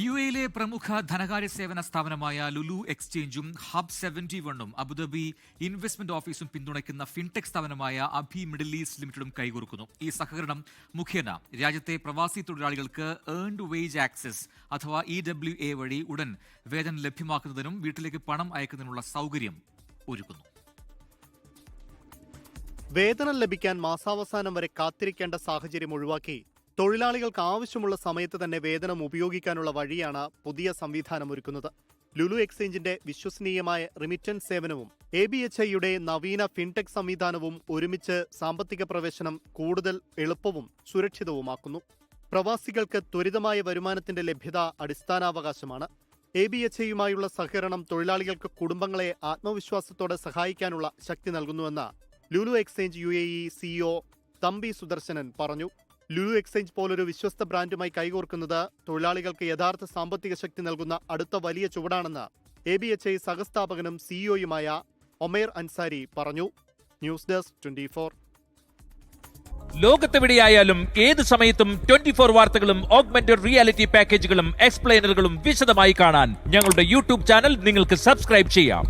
U എയിലെ പ്രമുഖ ധനകാര്യ സേവന സ്ഥാപനമായ ലുലു എക്സ്ചേഞ്ചും ഹബ് സെവന്റി വണ്ണും അബുദാബി ഇൻവെസ്റ്റ്മെന്റ് ഓഫീസും പിന്തുണയ്ക്കുന്ന ഫിൻടെക് സ്ഥാപനമായ അഭി മിഡിൽ ഈസ്റ്റ് ലിമിറ്റഡും കൈകോർക്കുന്നു. ഈ സഹകരണം മുഖേന രാജ്യത്തെ പ്രവാസി തൊഴിലാളികൾക്ക് ഏൺഡ് വേജ് ആക്സസ് അഥവാ ഇ ഡബ്ല്യു എ വഴി ഉടൻ വേതനം ലഭ്യമാക്കുന്നതിനും വീട്ടിലേക്ക് പണം അയക്കുന്നതിനുള്ള സൗകര്യം ഒരുക്കുന്നു. വേതനം ലഭിക്കാൻ മാസാവസാനം വരെ കാത്തിരിക്കേണ്ട സാഹചര്യം ഒഴിവാക്കി തൊഴിലാളികൾക്ക് ആവശ്യമുള്ള സമയത്ത് തന്നെ വേതനം ഉപയോഗിക്കാനുള്ള വഴിയാണ് പുതിയ സംവിധാനം ഒരുക്കുന്നത്. ലുലു എക്സ്ചേഞ്ചിന്റെ വിശ്വസനീയമായ റിമിറ്റൻസ് സേവനവും എ ബി എച്ച് ഐയുടെ നവീന ഫിൻടെക് സംവിധാനവും ഒരുമിച്ച് സാമ്പത്തിക പ്രവേശനം കൂടുതൽ എളുപ്പവും സുരക്ഷിതവുമാക്കുന്നു. പ്രവാസികൾക്ക് ത്വരിതമായ വരുമാനത്തിന്റെ ലഭ്യത അടിസ്ഥാനാവകാശമാണ്. എ ബി എച്ച് ഐയുമായുള്ള സഹകരണം തൊഴിലാളികൾക്ക് കുടുംബങ്ങളെ ആത്മവിശ്വാസത്തോടെ സഹായിക്കാനുള്ള ശക്തി നൽകുന്നുവെന്ന് Lulu exchange U A E CEO Thampi Sudarshanan പറഞ്ഞു. ലുലു എക്സ്ചേഞ്ച് പോലൊരു വിശ്വസ്ത ബ്രാൻഡുമായി കൈകോർക്കുന്നത് തൊഴിലാളികൾക്ക് യഥാർത്ഥ സാമ്പത്തിക ശക്തി നൽകുന്ന അടുത്ത വലിയ ചുവടാണെന്ന് എ ബി എച്ച് ഐ സഹസ്ഥാപകനും സിഇഒയുമായ ഒമേർ അൻസാരി പറഞ്ഞു. News desk twenty four. ലോകത്തെവിടെയായാലും ഏത് സമയത്തും ട്വന്റി ഫോർ വാർത്തകളും ഓഗ്മെന്റഡ് റിയാലിറ്റി പാക്കേജുകളും എക്സ്പ്ലെയിനറുകളും വിശദമായി കാണാൻ ഞങ്ങളുടെ യൂട്യൂബ് ചാനൽ നിങ്ങൾക്ക് സബ്സ്ക്രൈബ് ചെയ്യാം.